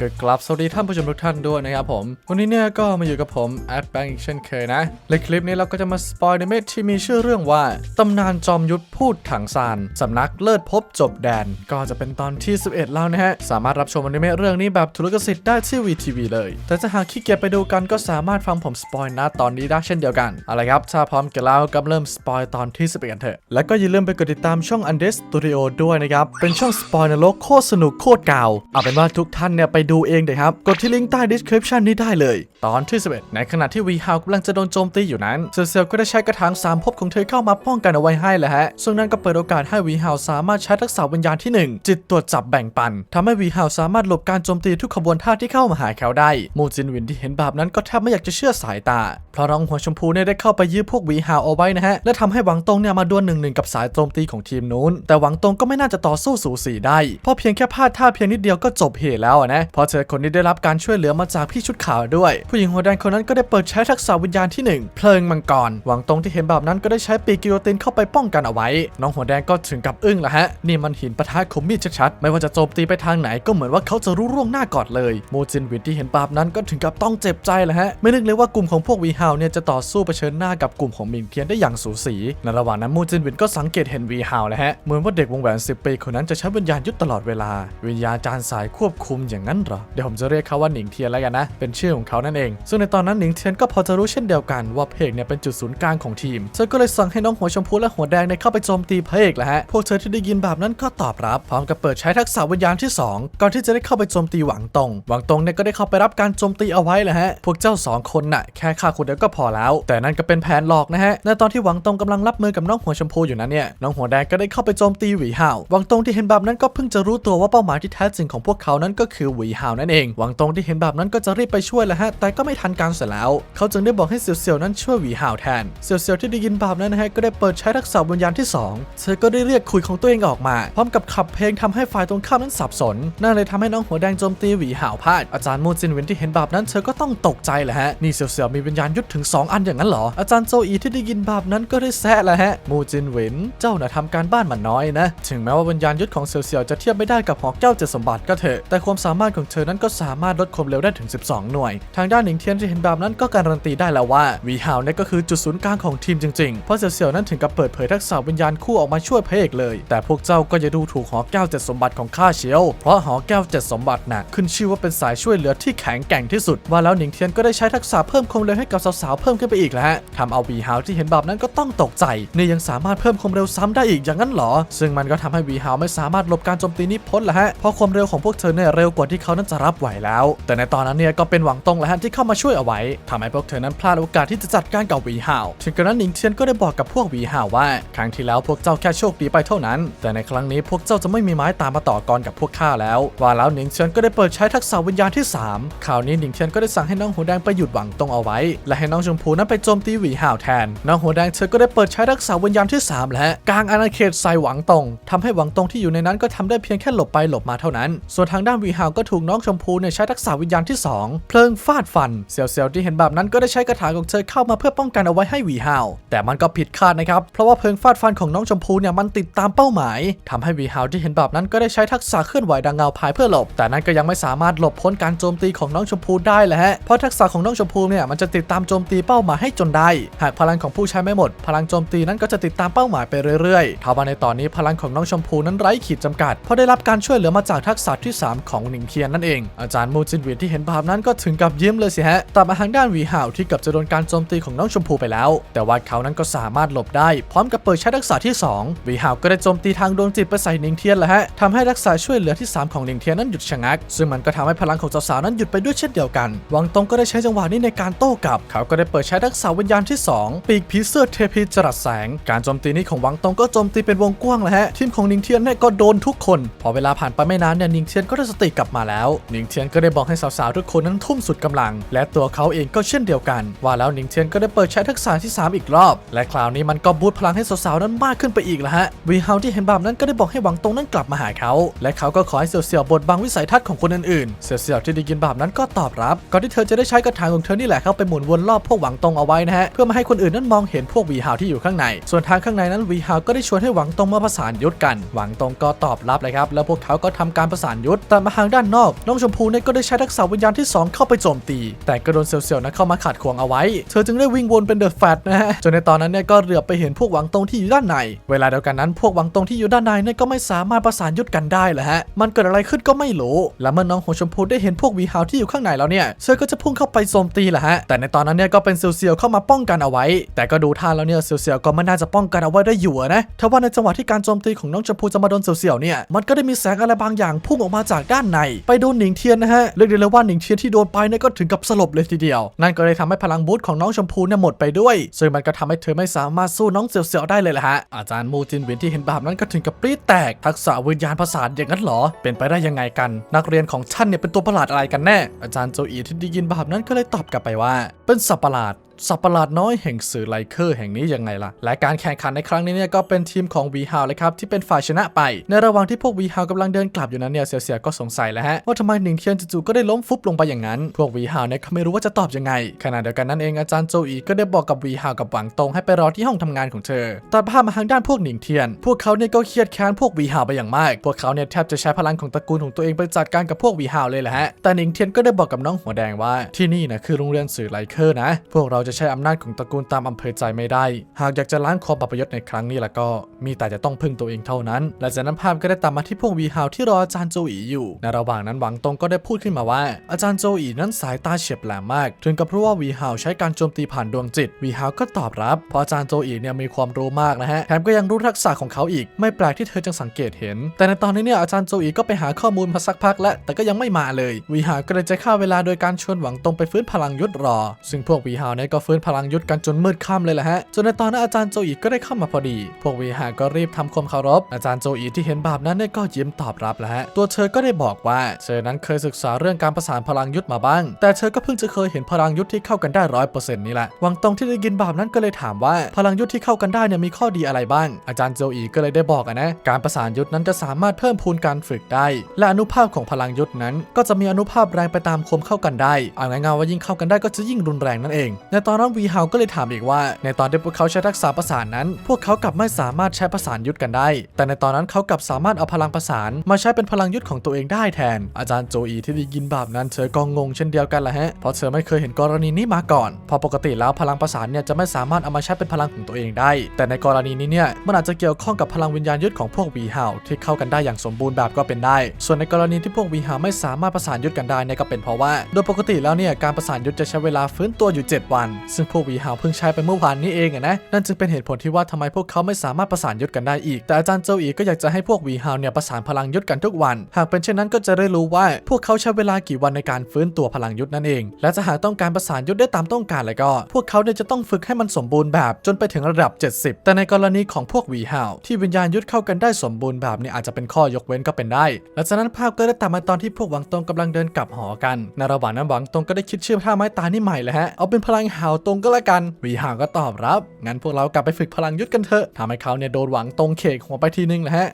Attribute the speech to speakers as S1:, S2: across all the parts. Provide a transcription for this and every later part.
S1: ก็กลับสวัสดีท่านผู้ชมทุกท่านด้วยนะครับผม วันนี้เนี่ยก็มาอยู่กับผมแอดแบงค์อีกเช่นเคยนะ ในคลิปนี้เราก็จะมาสปอยในเมทที่มีชื่อเรื่องว่า ตำนานจอมยุทธพูดถังซานสำนักเลิศพบจบแดน ก็จะเป็นตอนที่ 11 แล้วนะฮะ สามารถรับชมอนิเมะเรื่องนี้แบบทุลกสิทธิ์ได้ที่ VTV เลย แต่ถ้าหากขี้เกียจไปดูกันก็สามารถฟังผมสปอยนะตอนนี้ได้เช่นเดียวกันอาละครับถ้าพร้อมกันแล้วก็เริ่มสปอยตอนที่11กันเถอะแล้วก็อย่าลืมไปกดติดตามช่อง Undes Studio ด้วยนะครับเป็นช่องสปอยนรกโคตรสนุกโคตรกาวเอาเป็นว่าทุกท่านเนี่ยไปดูเองเถอะครับ กดที่ลิงก์ใต้ description นี้ได้เลย ตอนที่ 11 ในขณะที่วีฮาวกำลังจะโดนโจมตีอยู่นั้นเซลเซลก็ได้ใช้กระถางสามภพของเธอเข้ามาป้องกันเอาไว้ให้แหละฮะ ซึ่งนั่นก็เปิดโอกาสให้วีฮาวสามารถใช้ทักษะวิญญาณที่ 1 จิตตรวจจับแบ่งปันทำให้วีฮาวสามารถหลบการโจมตีทุกขบวนท่าที่เข้ามาหาเขาได้มูจินวินที่เห็นแบบนั้นก็แทบไม่อยากจะเชื่อสายตา เพราะน้องหัวชมพูเนี่ยได้เข้าไปยื้อพวกวีฮาวเอาไว้นะฮะ และทำให้หวังตงเนี่ยมาดวลหนึ่งหนึ่งกับสายโจมตีของทีมนู้น แต่หวังตงก็ไม่น่าจะต่อสู้สูสีได้ เพราะเพียงแค่พลาดท่าเพียงนิดเดียวก็จบเหตุแล้วนะเพราะเธอคนนี้ได้รับการช่วยเหลือมาจากพี่ชุดขาวด้วย ผู้หญิงหัวแดงคนนั้นก็ได้เปิดใช้ทักษะวิญญาณที่หนึ่งเพลิงมังกร หวังตรงที่เห็นแบบนั้นก็ได้ใช้ปีกกิโยตินเข้าไปป้องกันเอาไว้ น้องหัวแดงก็ถึงกับอึ้งละฮะ นี่มันหินปะทะคมมีดชัดๆ ไม่ว่าจะโจมตีไปทางไหนก็เหมือนว่าเขาจะรู้ร่วงหน้าก่อนเลย โมจินวินที่เห็นแบบนั้นก็ถึงกับต้องเจ็บใจละฮะ ไม่นึกเลยว่ากลุ่มของพวกวีฮาวเนี่ยจะต่อสู้เผชิญหน้ากับกลุ่มของมินเคียนได้อย่างสูสี ในระหว่างนั้นโมจินวินก็สังเกตเห็นวีฮาวแล้วฮะ เหมือนว่าเด็กวงแหวน10ปีคนนั้นจะใช้วิญญาณยุทธตลอดเวลา วิญญาณจานสายควบคุมอย่างนั้นเหรอ เดี๋ยวผมจะเรียกเขาว่าหนิงเทียนแล้วกันนะ เป็นชื่อของเขานั่นเอง ซึ่งในตอนนั้นหนิงเทียนก็พอจะรู้เช่นเดียวกันว่าเพกเนี่ยเป็นจุดศูนย์กลางของทีม เธอก็เลยสั่งให้น้องหัวชมพูและหัวแดงเนี่ยเข้าไปโจมตีเพกแหละฮะ พวกเธอที่ได้ยินแบบนั้นก็ตอบรับพร้อมกับเปิดใช้ทักษะวิญญาณที่สองก่อนที่จะได้เข้าไปโจมตีหวังตง หวังตงเนี่ยก็ได้เข้าไปรับการโจมตีเอาไว้แหละฮะ พวกเจ้าสองคนน่ะแค่ฆ่าคนเดียวก็พอแล้ว แต่นั่นก็เป็นแผนหลอกนะฮะ ในตอนที่หวังตงกำลังรับมือกับน้องหัวชมพูอยู่นั้นเนี่ย น้องหัวแดงก็ได้เข้าไปโจมตีหวีห่าวหวังตงที่เห็นแบบนั้นก็เพิ่งจะรู้ตัวว่าเป้าหมายที่แท้จริงของพวกเขานั้นก็คือหวีหาวนั่นเองหวังตงที่เห็นแบบนั้นก็จะรีบไปช่วยแหละฮะ แต่ก็ไม่ทันการเสร็จแล้ว เขาจึงได้บอกให้เสี่ยวๆนั้นช่วยหวีหาวแทน เสี่ยวๆที่ได้ยินแบบนั้นนะฮะก็ได้เปิดใช้ทักษะวิญญาณที่สองเธอก็ได้เรียกคุยของตัวเองออกมา พร้อมกับขับเพลงทำให้ฝ่ายตรงข้ามนั้นสับสนนั่นเลยทำให้น้องหัวแดงโจมตีหวีหาวพลาดอาจารย์มูจินเวนที่เห็นแบบนั้นเธอก็ต้องตกใจแหละฮะนี่เสี่ยวๆมีวิญญาณยุทธถึง 2 อันอย่างนั้นเหรออาจารย์โจอีที่ได้ยินแบบนั้นก็ได้แซะแหละฮะมูจินเวนเจ้าน่ะทำการบ้านมาน้อยนะ ถึงแม้ว่าวิญญาณยุทธของเสี่ยวๆจะเทียบไม่ได้กับหอกแก้วเจ็ดสมบัติก็เถอะแต่ความสามารถของเธอนั้นก็สามารถลดความเร็วได้ถึง 12 หน่วย ทางด้านหนิงเทียนที่เห็นแบบนั้นก็การันตีได้แล้วว่าวีห่าวเนี่ยก็คือจุดศูนย์กลางของทีมจริงๆ เพราะเสี่ยวๆนั้นถึงกับเปิดเผยทักษะวิญญาณคู่ออกมาช่วยพระเอกเลย แต่พวกเจ้าก็อย่าดูถูกหอแก้วเจ็ดสมบัติของข้าเชียว เพราะหอแก้วเจ็ดสมบัติน่ะขึ้นชื่อว่าเป็นสายช่วยเหลือที่แข็งแกร่งที่สุด ว่าแล้วหนิงเทียนก็ได้ใช้ทักษะเพิ่มความเร็วให้กับสาวๆเพิ่มขึ้นไปอีกแล้วฮะทำเอาวีห่าวที่เห็นแบบนั้นก็ต้องตกใจนี่ยังสามารถเพิ่มความเร็วซ้ำได้อีกอย่างนั้นหรอ ซึ่งมันก็ทำให้วีห่าวไม่สามารถหลบการโจมตีนี้พ้นละฮะเพราะความเร็วของพวกเธอเนี่ยเร็วกว่าที่เขานั้นจะรับไหวแล้ว แต่ในตอนนั้นเนี่ยก็เป็นหวังตงแหละฮะที่เข้ามาช่วยเอาไว้ทำให้พวกเธอนั้นพลาดโอกาสที่จะจัดการกับวีห่าวถึงกระนั้นหนิงเทียนก็ได้บอกกับพวกวีห่าวว่า ครั้งที่แล้วพวกเจ้าแค่โชคดีไปเท่านั้น แต่ในครั้งนี้พวกเจ้าจะไม่มีไม้ตามมาต่อกรกับพวกข้าแล้ว ว่าแล้วหนิงเทียนก็ได้เปิดใช้ทักษะวิญญาณที่สามคราวนี้หนิงเทียนก็ได้สั่งให้น้องหัวแดงไปหยุดหวังตงเอาไว้ และให้น้องชมพูนั้นไปโจมตีวีห่าวแทน น้องหัวแดงเธอก็ได้เปิดใช้ทักษะวิญญาณที่สามและกลางอาณาเขตใส่หวังตงทำให้หวังตงที่อยู่ในนั้นก็ทำได้เพียงแค่หลบไปหลบมาเท่านั้น ส่วนทางด้านวีห่าวก็ถูกน้องชมพูเนี่ยใช้ทักษะวิญญาณที่สองเพลิงฟาดฟัน เซียวเซียวที่เห็นแบบนั้นก็ได้ใช้กระถางของเธอเข้ามาเพื่อป้องกันเอาไว้ให้หวีห่าว แต่มันก็ผิดคาดนะครับ เพราะว่าเพลิงฟาดฟันของน้องชมพูเนี่ยมันติดตามเป้าหมายทำให้หวีห่าวที่เห็นแบบนั้นก็ได้ใช้ทักษะเคลื่อนไหวดังเงาพายเพื่อหลบ แต่นั้นก็ยังไม่สามารถหลบพ้นการโจมตีของน้องชมพูได้แหละฮะ เพราะทักษะของน้องชมพูเนี่ยมันจะติดตามโจมตีเป้าหมายให้จนได้ หากพลังของผู้ใช้ไม่หมด พลังโจมตีนั้นก็จะติดตามเป้าหมายไปเรื่อยๆทว่าในตอนนี้พลังของน้องชมพูนั้นไร้ขีดจำกัดเพราะได้รับการช่วยเหลือมาจากทักษะที่ 3 ของหนิงเคียนนั่นเอง อาจารย์มูจินเวียนที่เห็นภาพนั้นก็ถึงกับยิ้มเลยสิฮะตัดมาทางด้านหวีห่าวที่เกับจะโดนการโจมตีของน้องชมพูไปแล้ว แต่ว่าเขานั้นก็สามารถหลบได้ พร้อมกับเปิดใช้ทักษะที่ 2 หวีห่าวก็ได้โจมตีทางดวงจิตไปใส่หนิงเทียนแหละฮะทำให้ทักษะช่วยเหลือที่ 3 ของหนิงเทียนนั้นหยุดชะงัก ซึ่งมันก็ทำให้พลังของสาวๆนั้นหยุดไปด้วยเช่นเดียวกันหวังตงก็ได้ใช้จังหวะนี้ในการโต้กลับ เขาก็ได้เปิดใช้ทักษะวิญญาณที่ 2 ปีกผีเสื้อเทพีจรัสแสง การโจมตีนี้ของหวังตงก็โจมตีเป็นวงกว้างเลยฮะทีมของหนิงเทียนเนี่ยก็โดนทุกคน พอเวลาผ่านไปไม่นานเนี่ยหนิงเทียนก็ได้สติกลับมาแล้วหนิงเทียนก็ได้บอกให้สาวๆทุกคนนั้นทุ่มสุดกำลัง และตัวเขาเองก็เช่นเดียวกัน ว่าแล้วหนิงเทียนก็ได้เปิดใช้ทักษะที่ 3 อีกรอบ และคราวนี้มันก็บูตพลังให้สาวๆนั้นมากขึ้นไปอีกแล้วฮะวีเฮาที่เห็นแบบนั้นก็ได้บอกให้หวังตงนั้นกลับมาหาเขา และเขาก็ขอให้เสี่ยวๆบดบังวิสัยทัศน์ของคนอื่นๆเสี่ยวๆที่ได้ยินแบบนั้นก็ตอบรับก่อนที่เธอจะได้ใช้กระถางของเธอนี่แหละเข้าไปหมุนวนรอบพวกหวังตงเอาไว้นะฮะเพื่อไม่ให้คนอื่นนั้นมองเห็นพวกวีฮาวที่อยู่ข้างใน ส่วนทางข้างในนั้นวีฮาวก็ได้ชวนให้หวังตงมาประสานยุทธกัน หวังตงก็ตอบรับเลยครับแล้วพวกเขาก็ทำการประสานยุทธแต่มาทางด้านนอกอบน้องชมพูเนี่ยก็ได้ใช้ทักษะวิญญาณที่ 2 เข้าไปโจมตี แต่ก็โดนเซียวๆนะเข้ามาขัดขวางเอาไว้ เธอจึงได้วิ่งวนเป็นเดอะแฟตนะฮะจนในตอนนั้นเนี่ยก็เหลือบไปเห็นพวกหวังตรงที่อยู่ด้านใน เวลาเดียวกันนั้นพวกหวังตรงที่อยู่ด้านในเนี่ยก็ไม่สามารถประสานยุทธกันได้แหละฮะมันเกิดอะไรขึ้นก็ไม่รู้และเมื่อน้องหัวชมพูได้เห็นพวกวีฮาวที่อยู่ข้างในแล้วเนี่ยเธอก็จะพุ่งเข้าไปโจมตีแหละฮะแต่ในตอนนั้นเนี่ยก็เป็นเซียวๆเข้ามาป้องกันเอาไว้ แต่ก็ดูท่าแล้วเนี่ยเซียวๆก็ไม่น่าจะป้องกันเอาไว้ได้อยู่นะถ้าว่าในจังหวะที่การโจมตีของน้องชมพูจะมาโดนเซียวๆเนี่ยมันก็ได้มีแสงอะไรบางอย่างพุ่งออกมาจากด้านใน ไปโดนหนิงเทียนนะฮะเรียกได้เลยว่าหนิงเทียนที่โดนไปเนี่ยก็ถึงกับสลบเลยทีเดียว นั่นก็เลยทำให้พลังบูทของน้องชมพูเนี่ยหมดไปด้วย ซึ่งมันก็ทำให้เธอไม่สามารถสู้น้องเซียวๆได้เลยแหละฮะอาจารย์มูจินหวินที่เห็นแบบนั้นก็ถึงกับปรี๊ดแตกทักษะวิญญาณประสานอย่างนั้นเหรอ เป็นไปได้ยังไงกัน นักเรียนของท่านเนี่ยเป็นตัวประหลาดอะไรกันแน่ อาจารย์โจอีที่ได้ยินแบบนั้นก็เลยตอบกลับไปว่า เป็นสัตว์ประหลาดสัตว์ประหลาดน้อยแห่งสื่อไลเคอร์แห่งนี้ยังไงล่ะ และการแข่งขันในครั้งนี้เนี่ยก็เป็นทีมของวีฮาวเลยครับที่เป็นฝ่ายชนะไป ในระหว่างที่พวกวีฮาวกำลังเดินกลับอยู่นั้นเนี่ยเสียเสียก็สงสัยแล้วฮะว่าทำไมหนิงเทียนจู่ๆก็ได้ล้มฟุบลงไปอย่างนั้น พวกวีฮาวเนี่ยเขาไม่รู้ว่าจะตอบยังไงขณะเดียวกันนั้นเองอาจารย์โจอีก็ได้บอกกับวีฮาวกับหวังตงให้ไปรอที่ห้องทำงานของเธอตัดภาพมาทางด้านพวกหนิงเทียน พวกเขาเนี่ยก็เครียดแค้นพวกวีฮาวไปอย่างมาก พวกเขาเนี่ยแทบจะใช้พลังของตระกูลของตัวเองไปจัดการกับพวกวีฮาวเลยแหละฮะแต่หนิงเทียนก็ได้บอกกับน้องหัวแดงว่าที่นี่นะคือโรงเรียนสื่อไลเคอร์นะ พวกเราจะใช้อำนาจของตระกูลตามอำเภอใจไม่ได้ หากอยากจะล้างความปับยศในครั้งนี้แล้วก็มีแต่จะต้องพึ่งตัวเองเท่านั้น และจากนั้นภาพก็ได้ตามมาที่พวกวีฮาวที่รออาจารย์โจอีอยู่ ในระหว่างนั้นหวังตงก็ได้พูดขึ้นมาว่า อาจารย์โจอีนั้นสายตาเฉียบแหลมมากถึงกับรู้ว่าวีฮาวใช้การโจมตีผ่านดวงจิตวีฮาวก็ตอบรับเพราะอาจารย์โจอีเนี่ยมีความรู้มากนะฮะแถมก็ยังรู้ทักษะของเขาอีก ไม่แปลกที่เธอจะสังเกตเห็น แต่ในตอนนี้เนี่ยอาจารย์โจอีก็ไปหาข้อมูลมาสักพักแล้วแต่ก็ยังไม่มาเลยวีฮาวก็เลยจะฆ่าเวลาโดยการชวนหวังตงไปฟื้นพลังยุทธรอ ซึ่งพวกวีฮาวเนี่ยก็ฟื้นพลังยุทธกันจนมืดค่ำเลยแหละฮะจนในตอนนั้นอาจารย์โจอีก็ได้เข้ามาพอดี พวกวีฮาก็รีบทำความเคารพ อาจารย์โจอีที่เห็นแบบนั้นเนี่ยก็ยิ้มตอบรับแล้วฮะตัวเธอก็ได้บอกว่าเธอนั้นเคยศึกษาเรื่องการประสานพลังยุทธมาบ้าง แต่เธอก็เพิ่งจะเคยเห็นพลังยุทธที่เข้ากันได้ร้อยเปอร์เซ็นต์นี่แหละหวังตรงที่ได้ยินแบบนั้นก็เลยถามว่า พลังยุทธที่เข้ากันได้เนี่ยมีข้อดีอะไรบ้าง อาจารย์โจอีก็เลยได้บอกนะการประสานยุทธนั้นจะสามารถเพิ่มพูนการฝึกได้ และอนุภาพของพลังยุทธนั้น ก็จะมีอนุภาพแรงไปตามคมเข้ากันได้เอาง่ายๆว่ายิ่งเข้ากันได้ก็จะยิ่งรุนแรงนั่นเองในตอนนั้นวีฮาวก็เลยถามอีกว่า ในตอนที่พวกเขาใช้ทักษะประสานนั้น พวกเขากลับไม่สามารถใช้ประสานยุทธกันได้ แต่ในตอนนั้นเขากลับสามารถเอาพลังประสานมาใช้เป็นพลังยุทธของตัวเองได้แทน อาจารย์โจอีที่ได้ยินแบบนั้นเธอก็งงเช่นเดียวกันแหละฮะ เพราะเธอไม่เคยเห็นกรณีนี้มาก่อน พอปกติแล้วพลังประสานเนี่ยจะไม่สามารถเอามาใช้เป็นพลังของตัวเองได้ แต่ในกรณีนี้เนี่ยมันอาจจะเกี่ยวข้องกับพลังวิญญาณยุทธของพวกวีฮาวที่เข้ากันได้อย่างสมบูรณ์แบบก็เป็นได้ ส่วนในกรณีที่พวกวีฮาวไม่สามารถประสานยุทธกันได้เนี่ยก็เป็นเพราะว่า โดยปกติแล้วเนี่ยการประสานยุทธจะใช้เวลาฟื้นตัวอยู่ 7 วันซึ่งพวกวีฮาวเพิ่งใช้ไปเมื่อวานนี้เองอะนะนั่นจึงเป็นเหตุผลที่ว่าทำไมพวกเขาไม่สามารถประสานยุทธกันได้อีก แต่อาจารย์โจอีก็อยากจะให้พวกวีฮาวเนี่ยประสานพลังยุทธกันทุกวัน หากเป็นเช่นนั้นก็จะได้รู้ว่าพวกเขาใช้เวลากี่วันในการฟื้นตัวพลังยุทธนั่นเอง และจะหากต้องการประสานยุทธได้ตามต้องการแล้วก็ พวกเขาเนี่ยจะต้องฝึกให้มันสมบูรณ์แบบจนไปถึงระดับ 70 แต่ในกรณีของพวกวีฮาวที่วิญญาณยุทธเข้ากันได้สมบูรณ์แบบเนี่ยอาจจะเป็นข้อยกเว้นก็เป็นได้และจากนั้นภาพก็ได้ตัดมาตอนที่พวกหวังตงกำลังเดินกลับหอกันในระหว่างนั้นวังตงก็ได้คิดชื่อท่าไม้ตานี่ใหม่เลยฮะเอาเป็นพลังหาวตรงก็แล้วกันวีฮาวก็ตอบรับ งั้นพวกเรากลับไปฝึกพลังยุทธกันเถอะทำให้เขาเนี่ยโดนหวังตรงเขกหัวไปทีนึงแหละฮะ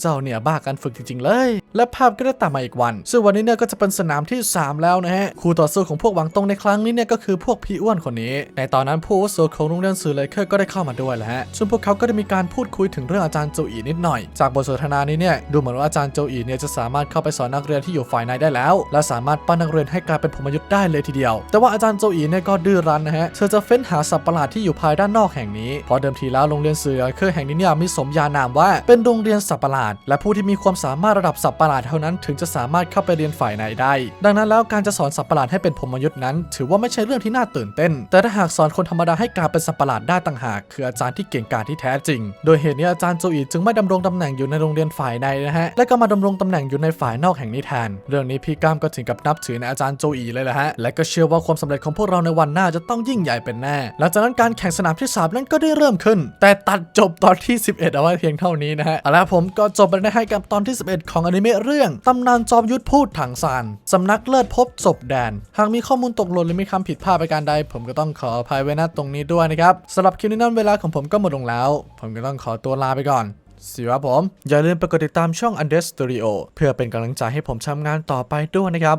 S1: เจ้าเนี่ยบ้าการฝึกจริงๆเลย และภาพก็ได้ตัดมาอีกวัน ซึ่งวันนี้เนี่ยก็จะเป็นสนามที่ 3 แล้วนะฮะคู่ต่อสู้ของพวกหวังตรงในครั้งนี้เนี่ยก็คือพวกพี่อ้วนคนนี้ ในตอนนั้นผู้อาวุโสของโรงเรียนสื่อเลเคอร์ก็ได้เข้ามาด้วยแหละฮะซึ่งพวกเขาก็ได้มีการพูดคุยถึงเรื่องอาจารย์โจอีนิดหน่อย จากบทสนทนานี้เนี่ยดูเหมือนว่าอาจารย์โจอีเนี่ยจะสามารถเข้าไปสอนนักเรียนที่อยู่ฝ่ายในได้แล้ว และสามารถปั้นนักเรียนให้กลายเป็นพมยุทธ์ได้เลยทีเดียว แต่ว่าอาจารย์โจอีเนี่ยก็ดื้อรั้นนะฮะ เธอจะเฟ้นหาสัตว์ประหลาดที่อยู่ภายด้านนอกแห่งนี้ เพราะเดิมทีแล้วโรงเรียนสื่อเลเคอร์แห่งนี้เนี่ยมีสมญานามว่าเป็นโรงเรียนสัตว์ประหลาด และผู้ที่มีความสามารถระดับสัตว์ประหลาดเท่านั้นถึงจะสามารถเข้าไปเรียนฝ่ายในได้ ดังนั้นแล้วการจะสอนสัตว์ประหลาดให้เป็นพรมยุทธ์นั้น ถือว่าไม่ใช่เรื่องที่น่าตื่นเต้น แต่ถ้าหากสอนคนธรรมดาให้กลายเป็นสัตว์ประหลาดได้ต่างหาก คืออาจารย์ที่เก่งกาจที่แท้จริง โดยเหตุนี้อาจารย์โจอีจึงไม่ดำรงตำแหน่งอยู่ในโรงเรียนฝ่ายในนะฮะ และก็มาดำรงตำแหน่งอยู่ในฝ่ายนอกแห่งนี้แทน เรื่องนี้พี่ก้ามก็ถึงกับนับถือในอาจารย์โจอีเลยแหละฮะ และก็เชื่อว่าความสำเร็จของพวกเราในวันหน้าจะต้องยิ่งใหญ่เป็นแน่ หลังจากนั้นการแข่งสนามที่สามนั้นก็ได้เริ่มขึ้น แต่ตัดจบตอนที่ 11 เอาไว้เพียงเท่านี้นะฮะเอาละผมก็จบไปได้ให้กับตอนที่ 11 ของอนิเมะเรื่องตำนานจอมยุทธพูดถังซานสำนักเลิศพบศพแดน หากมีข้อมูลตกหล่นหรือมีคำผิดพลาดประการใด ผมก็ต้องขออภัยไว้ณตรงนี้ด้วยนะครับสำหรับคลิปนี้นั้นเวลาของผมก็หมดลงแล้ว ผมก็ต้องขอตัวลาไปก่อนสวัสดีครับผม อย่าลืมไปกดติดตามช่อง u n d e r Studio เพื่อเป็นกำลังใจให้ผมทำงานต่อไปด้วยนะครับ